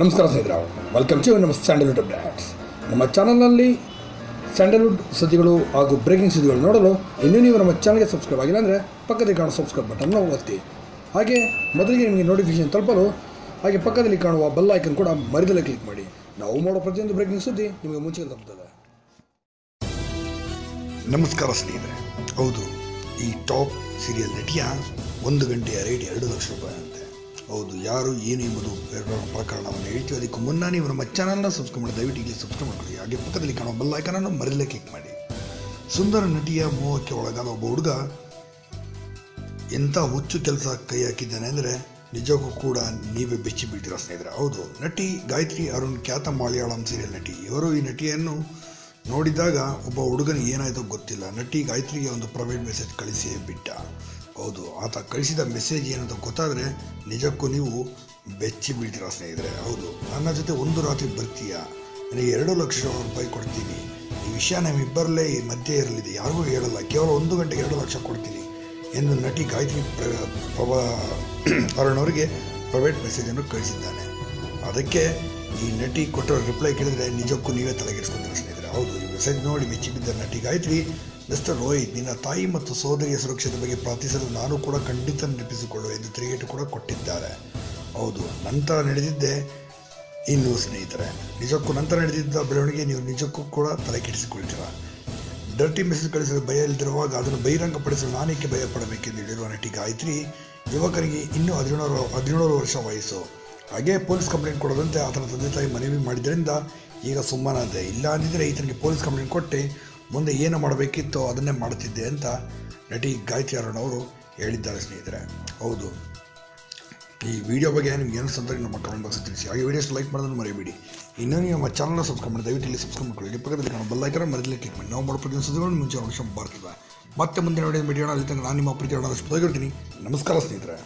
ನಮಸ್ಕಾರ ಸ್ನೇಹಿತರೆ. Welcome to ನಮ್ಮ ಸ್ಯಾಂಡಲ್ವುಡ್ ಅಪ್ಡೇಟ್ಸ್ ನಮ್ಮ ಚಾನಲ್ನಲ್ಲಿ ಸ್ಯಾಂಡಲ್ವುಡ್ ಸುದ್ದಿಗಳು ಹಾಗೂ ಬ್ರೇಕಿಂಗ್ ಸುದ್ದಿಗಳು ನೋಡಲು ಇನ್ನೂ ನೀವು ನಮ್ಮ ಚಾನಲ್ಗೆ ಸಬ್ಸ್ಕ್ರೈಬ್ ಆಗಿಲ್ಲ ಅಂದರೆ ಪಕ್ಕದಲ್ಲಿ ಕಾಣೋ ಸಬ್ಸ್ಕ್ರೈಬ್ ಬಟನ್ನ ಒತ್ತಿ. ಹಾಗೆ ಮೊದಲಿಗೆ ನಿಮಗೆ ನೋಟಿಫಿಕೇಶನ್ ತಲುಪಲು ಹಾಗೆ ಪಕ್ಕದಲ್ಲಿ ಕಾಣುವ ಬೆಲ್ ಐಕನ್ ಕೂಡ ಮರಿದಲ್ಲೇ ಕ್ಲಿಕ್ ಮಾಡಿ. ನಾವು ಮಾಡೋ ಪ್ರತಿಯೊಂದು ಬ್ರೇಕಿಂಗ್ ಸುದ್ದಿ ನಿಮಗೆ ಮುಂಚೆ ತಲುಪ್ತದೆ. ನಮಸ್ಕಾರ ಸ್ನೇಹಿತರೆ. ಹೌದು, ಈ ಟಾಪ್ ಸೀರಿಯಲ್ ನಟಿಯ ಒಂದು ಗಂಟೆಯ ರೇಟ್ ಎರಡು ಲಕ್ಷ ರೂಪಾಯಿ ಅಂತೆ. ಹೌದು, ಯಾರು ಏನು ಎಂಬುದು ಪ್ರಕರಣವನ್ನು ಹೇಳ್ತೀವಿ. ಅದಕ್ಕೂ ಮುನ್ನ ನೀವು ನಮ್ಮ ಚಾನಲ್ನ ಸಬ್ಸ್ಕ್ರೈಬ್ ಮಾಡಿ, ದಯವಿಟ್ಟು ಇಲ್ಲಿ ಸಬ್ಸ್ಕ್ರೈಬ್ ಮಾಡ್ಕೊಳ್ಳಿ. ಹಾಗೆ ಪಕ್ಕದಲ್ಲಿ ಕಾಣೋ ಬೆಲ್ ಐಕನನ್ನು ಮರಿಲೇ ಕ್ಲಿಕ್ ಮಾಡಿ. ಸುಂದರ ನಟಿಯ ಮೋಹಕ್ಕೆ ಒಳಗಾದ ಒಬ್ಬ ಹುಡುಗ ಎಂಥ ಹುಚ್ಚು ಕೆಲಸ ಕೈ ಹಾಕಿದ್ದಾನೆ ಅಂದರೆ ನಿಜಕ್ಕೂ ಕೂಡ ನೀವೇ ಬೆಚ್ಚಿ ಬಿಟ್ಟಿರೋ ಸ್ನೇಹಿತರೆ. ಹೌದು, ನಟಿ ಗಾಯತ್ರಿ ಅರುಣ್ ಖ್ಯಾತ ಮಲಯಾಳಂ ಸೀರಿಯಲ್ ನಟಿ. ಇವರು ಈ ನಟಿಯನ್ನು ನೋಡಿದಾಗ ಒಬ್ಬ ಹುಡುಗನಿಗೆ ಏನಾಯಿತೋ ಗೊತ್ತಿಲ್ಲ. ನಟಿ ಗಾಯತ್ರಿಗೆ ಒಂದು ಪ್ರೈವೇಟ್ ಮೆಸೇಜ್ ಕಳಿಸಿ ಬಿಟ್ಟ. ಹೌದು, ಆತ ಕಳಿಸಿದ ಮೆಸೇಜ್ ಏನಂತ ಗೊತ್ತಾದರೆ ನಿಜಕ್ಕೂ ನೀವು ಬೆಚ್ಚಿ ಬೀಳ್ತೀರಾ ಸ್ನೇಹಿತರೆ. ಹೌದು, ನನ್ನ ಜೊತೆ ಒಂದು ರಾತ್ರಿ ಬರ್ತೀಯಾ? ನನಗೆ ಎರಡು ಲಕ್ಷ ರೂಪಾಯಿ ಕೊಡ್ತೀನಿ. ಈ ವಿಷಯ ನಮ್ಮಿಬ್ಬರಲ್ಲೇ ಈ ಮಧ್ಯೆ ಇರಲಿದೆ. ಯಾರಿಗೂ ಹೇಳಲ್ಲ, ಕೇವಲ ಒಂದು ಗಂಟೆಗೆ ಎರಡು ಲಕ್ಷ ಕೊಡ್ತೀನಿ ಎಂದು ನಟಿ ಗಾಯತ್ರಿ ಪ್ರ- ಪ್ರಭಾ ಅವರಿಗೆ ಪ್ರೈವೇಟ್ ಮೆಸೇಜನ್ನು ಕಳಿಸಿದ್ದಾನೆ. ಅದಕ್ಕೆ ಈ ನಟಿ ಕೊಟ್ಟರೋ ರಿಪ್ಲೈ ಕೇಳಿದರೆ ನಿಜಕ್ಕೂ ನೀವೇ ತಲೆಗೆಡಿಸ್ಕೊಂಡಿರೋ ಸ್ನೇಹಿತರೆ. ಹೌದು, ಈ ಮೆಸೇಜ್ ನೋಡಿ ಮೆಚ್ಚಿಬಿದ್ದ ನಟಿ ಗಾಯತ್ರಿ ಮಿಸ್ಟರ್ ರೋಹಿತ್ ನಿನ್ನ ತಾಯಿ ಮತ್ತು ಸೋದರಿಯ ಸುರಕ್ಷತೆ ಬಗ್ಗೆ ಪ್ರಾರ್ಥಿಸಲು ನಾನು ಕೂಡ ಖಂಡಿತ ನೆನಪಿಸಿಕೊಳ್ಳುವೆ ಎಂದು ತಿರುಗೇಟು ಕೂಡ ಕೊಟ್ಟಿದ್ದಾರೆ. ಹೌದು, ನಂತರ ನಡೆದಿದ್ದೆ. ಇನ್ನು ಸ್ನೇಹಿತರೆ, ನಿಜಕ್ಕೂ ನಂತರ ನಡೆದಿದ್ದ ಬೆಳವಣಿಗೆ ನೀವು ನಿಜಕ್ಕೂ ಕೂಡ ತಲೆ ಕೆಡಿಸಿಕೊಳ್ತೀರ ಡರ್ಟಿ ಮೆಸೇಜ್ ಕಳಿಸಲು ಭಯ ಇಲ್ಲದಿರುವಾಗ ಅದನ್ನು ಬಹಿರಂಗಪಡಿಸಲು ನಾನೇಕೆ ಭಯಪಡಬೇಕೆಂದು ಹೇಳಿರುವ ನಟಿ ಗಾಯತ್ರಿ ಯುವಕರಿಗೆ ಇನ್ನೂ ಹದಿನೇಳು ಹದಿನೇಳು ವರ್ಷ ವಯಸ್ಸು. ಹಾಗೆ ಪೊಲೀಸ್ ಕಂಪ್ಲೇಂಟ್ ಕೊಡದಂತೆ ಆತನ ತಂದೆ ತಾಯಿ ಮನವಿ ಮಾಡಿದ್ದರಿಂದ ಈಗ ಸುಮ್ಮನಾದೆ. ಇಲ್ಲ ಅಂದಿದ್ದರೆ ಈತನಿಗೆ ಪೊಲೀಸ್ ಕಂಪ್ಲೇಂಟ್ ಕೊಟ್ಟು. ಮುಂದೆ ಏನು ಮಾಡಬೇಕಿತ್ತೋ ಅದನ್ನೇ ಮಾಡುತ್ತಿದ್ದೆ ಅಂತ ನಟಿ ಗಾಯತ್ರಿ ಅರುಣ್ ಅವರು ಹೇಳಿದ್ದಾರೆ ಸ್ನೇಹಿತರೆ. ಹೌದು. ಈ ವಿಡಿಯೋ ಬಗ್ಗೆ ನಿಮ್ಗೆ ಏನು ಸಂದರ್ಭ ನಮ್ಮ ಕಮೆಂಟ್ ಬಾಕ್ಸ್ ತಿಳಿಸಿ. ಹಾಗೆ ವಿಡಿಯೋಸ್ ಲೈಕ್ ಮಾಡೋದನ್ನು ಮರೆಯಬೇಡಿ ಇನ್ನೂ ನಮ್ಮ ಚಾನಲ್ನ ಸಬ್ಸ್ಕ್ರೈಬ್ ಮಾಡಿ, ದಯವಿಟ್ಟು ಇಲ್ಲಿ ಸಬ್ಸ್ಕ್ರೈಬ್ ಮಾಡ್ಕೊಳ್ಳಿ. ಪಕ್ಕದಲ್ಲಿ ಕಾಣೋ ಬೆಲ್ ಐಕನ್ ಮರಿಲಿ ಕ್ಲಿಕ್ ಮಾಡಿ. ನಾವು ಮಾಡೋ ಪ್ರತಿಯೊಂದು ಸುದ್ದಿಗಳನ್ನು ಮುಂಚೆ ಅವಶ್ಯ ಬರ್ತದೆ ಮತ್ತೆ ಮುಂದಿನ ವಿಡಿಯೋ ಮೀಡಿಯೋ ಅಲ್ಲಿ ತನಕ ನಾನು ನಿಮ್ಮ ಪ್ರೀತಿ ಆದಷ್ಟು ನಮಸ್ಕಾರ ಸ್ನೇಹಿತರೆ.